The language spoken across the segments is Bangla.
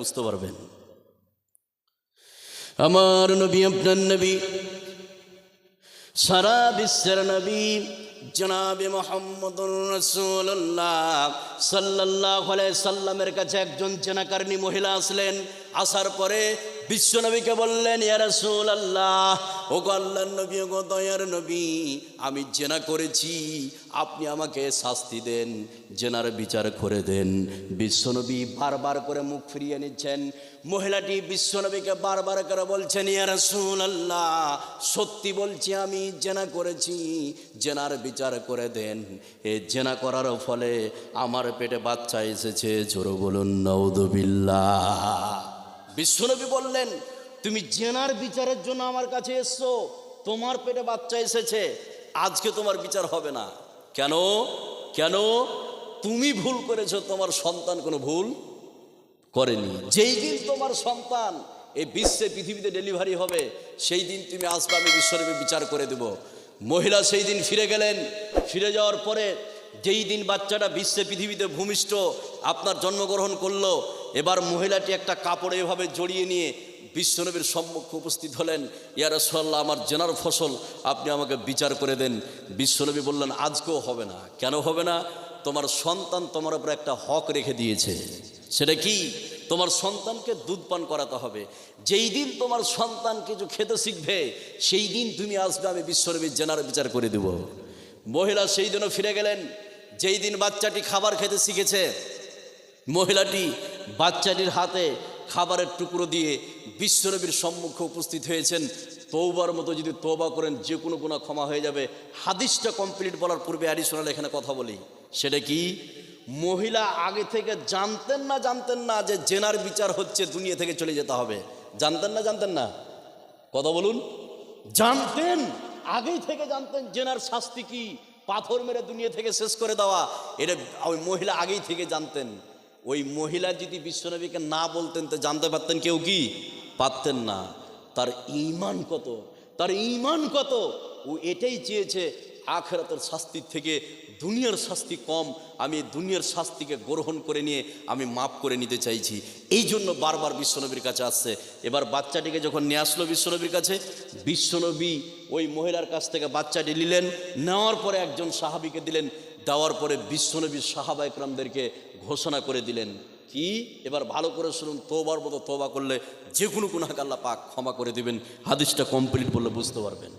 বুঝতে পারবেন। আমার নবী, আপনার নবী, সারা বিশ্বের নবী, জনাবে মোহাম্মদ রসুল্লাহ সাল্লাহ সাল্লামের কাছে একজন জেনাকারণী মহিলা আসলেন। আসার পরে বিশ্বনবীকে বললেন, ইয়া রসুল আল্লাহ ও গো নবী ও দয়ার নবী, আমি জেনা করেছি, আপনি আমাকে শাস্তি দেন, জেনার বিচার করে দেন। বিশ্বনবী বারবার করে মুখ ফিরিয়ে নিচ্ছেন। মহিলাটি বিশ্বনবীকে বারবার করে বলছেন, ইয়া রসুল আল্লাহ সত্যি বলছি, আমি জেনা করেছি, জেনার বিচার করে দেন। এ জেনা করার ফলে আমার পেটে বাচ্চা এসেছে, জোরো বলুন নৌদবিল্লাহ বিশ্বনবী বললেন, তুমি জেনার বিচারের জন্য আমার কাছে এসছো, তোমার পেটে বাচ্চা এসেছে, আজকে তোমার বিচার হবে না। কেন? কেন? তুমি ভুল করেছ, তোমার সন্তান কোনো ভুল করেনি। যেই দিন তোমার সন্তান এই বিশ্বে, পৃথিবীতে ডেলিভারি হবে, সেই দিন তুমি আসবে, আমি বিশ্বরূপে বিচার করে দেব। মহিলা সেই দিন ফিরে গেলেন। ফিরে যাওয়ার পরে যেই দিন বাচ্চাটা বিশ্বে, পৃথিবীতে ভূমিষ্ঠ, আপনার জন্মগ্রহণ করল এবার মহিলাটি একটা কাপড়ে এভাবে জড়িয়ে নিয়ে বিশ্বনবীর সম্মুখে উপস্থিত হলেন। ইয়ার রসল্লাহ আমার জেনার ফসল, আপনি আমাকে বিচার করে দেন। বিশ্বনবী বললেন, আজকেও হবে না। কেন হবে না? তোমার সন্তান তোমার উপর একটা হক রেখে দিয়েছে। সেটা কি? তোমার সন্তানকে দুধ পান করাতে হবে। যেই দিন তোমার সন্তান কিছু খেতে শিখবে, সেই দিন তুমি আসবে, আমি বিশ্বনবীর জেনার বিচার করে দেব। মহিলা সেই দিনও ফিরে গেলেন। যেই দিন বাচ্চাটি খাবার খেতে শিখেছে, মহিলাটি বাচ্চাটির হাতে খাবারের টুকরো দিয়ে বিশ্বনবীর সম্মুখে উপস্থিত হয়েছেন। তৌবার মতো যদি তৌবা করেন, যে কোনো গুণা ক্ষমা হয়ে যাবে। হাদিসটা কমপ্লিট বলার পূর্বে অ্যাডিশনাল এখানে কথা বলি। সেটা কি? মহিলা আগে থেকে জানতেন না জানতেন না যে জেনার বিচার হচ্ছে, দুনিয়া থেকে চলে যেতে হবে। জানতেন না জানতেন না? কথা বলুন। জানতেন! আগেই থেকে জানতেন জেনার শাস্তি কি? পাথর মেরে দুনিয়া থেকে শেষ করে দেওয়া। এটা ওই মহিলা আগেই থেকে জানতেন। ওই মহিলা যদি বিশ্বনবীকে না বলতেন, তো জানতে পারতেন কেউ কি? পারতেন না। তার ইমান কত? তার ইমান কত? ও এটাই চেয়েছে, আখেরাতের শাস্তির থেকে দুনিয়ার শাস্তি কম, আমি দুনিয়ার শাস্তিকে গ্রহণ করে নিয়ে আমি মাফ করে নিতে চাইছি। এই জন্য বারবার বিশ্বনবীর কাছে আসছে। এবার বাচ্চাটিকে যখন নিয়ে আসলো বিশ্বনবীর কাছে, বিশ্বনবী ওই মহিলার কাছ থেকে বাচ্চাটি নিলেন, নেওয়ার পরে একজন সাহাবিকে দিলেন, দেওয়ার পরে বিশ্বনবী সাহাবা ইকরামদেরকে ঘোষণা করে দিলেন, কি? এবার ভালো করে শুনুন তোবার মতো তোবা করলে যে কোনো গুনাহ আল্লাহ পাক ক্ষমা করে দিবেন, হাদিসটা কমপ্লিট বললে বুঝতে পারবেন।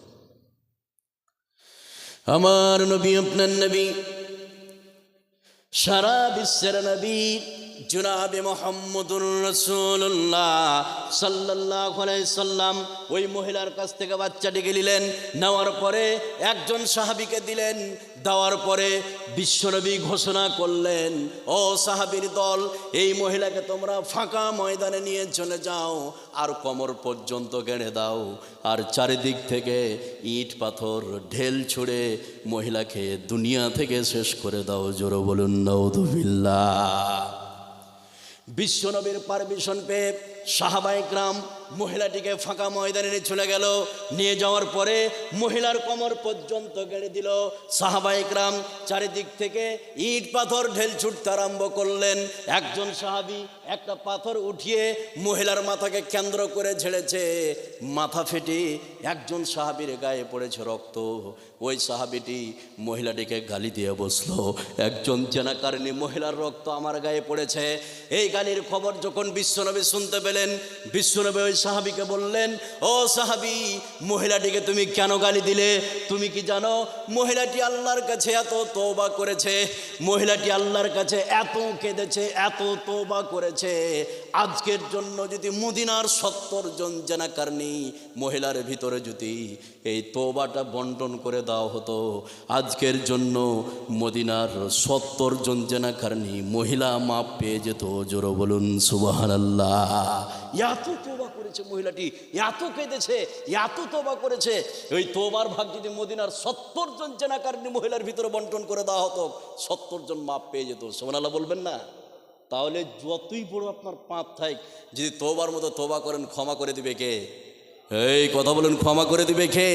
আমার নবী, আপনার নবী, সারা বিশ্বের নবী, জুনাবে মোহাম্মদুর রসুল্লাহ সাল্লাহ সাল্লাম, ওই মহিলার কাছ থেকে বাচ্চাটিকে নিলেন, নেওয়ার পরে একজন সাহাবিকে দিলেন দেওয়ার পরে বিশ্বনবী ঘোষণা করলেন, ও সাহাবির দল, এই মহিলাকে তোমরা ফাঁকা ময়দানে নিয়ে চলে যাও আর কোমর পর্যন্ত গেড়ে দাও। আর চারিদিক থেকে ইট, পাথর, ঢেল ছুঁড়ে মহিলাকে দুনিয়া থেকে শেষ করে দাও। জোরো বলুন নৌদুবিল্লা বিশ্বনবীর পারমিশন পেয়ে সাহাবাইকরাম মহিলাটিকে ফাঁকা ময়দানে নিয়ে চলে গেল। নিয়ে যাওয়ার পরে মহিলার কোমর পর্যন্ত গেড়ে দিল। সাহাবাইকরাম চারিদিক থেকে ইট, পাথর, ঢেল ছুটতে আরম্ভ করলেন। একজন সাহাবি একটা পাথর উঠিয়ে মহিলার মাথাকে কেন্দ্র করে ঝেড়েছে। মাথা ফেটে একজন সাহাবির গায়ে পড়েছে রক্ত। ওই সাহাবিটি মহিলাটিকে গালি দিয়ে বসল, একজন জেনাকারিনী মহিলার রক্ত আমার গায়ে পড়েছে। এই গালির খবর যখন বিশ্বনবী শুনতে পেলেন, বিশ্বনবী ওই সাহাবিকে বললেন, ও সাহাবি, মহিলাটিকে তুমি কেন গালি দিলে? তুমি কি জানো, মহিলাটি আল্লাহর কাছে এত তোবা করেছে, মহিলাটি আল্লাহর কাছে এত কেঁদেছে, এত তোবা করেছে। আজকের জন্য যদি মদিনার সত্তর জন জেনাকারণী মহিলার ভিতরে যদি এই তোবাটা বন্টন করে দেওয়া হতো, আজকের জন্য মদিনার সত্তর জন জেনাকারণী মহিলা মাপ পেয়ে যেত। জোরো বলুন সুবাহান আল্লাহ এত করেছে মহিলাটি এত কেঁদেছে, এত তোবা করেছে। ওই তোবার ভাগ যদি মদিনার সত্তর জন জেনাকারণী মহিলার ভিতরে বন্টন করে দেওয়া হতো, সত্তর জন মাপ পেয়ে যেত। সোমনালা বলবেন না? তাহলে যতই বড় আপনার পাপ থাক, যদি তোবার মতো তোবা করেন, ক্ষমা করে দিবে কে? এই কথা বলেন, ক্ষমা করে দিবে কে?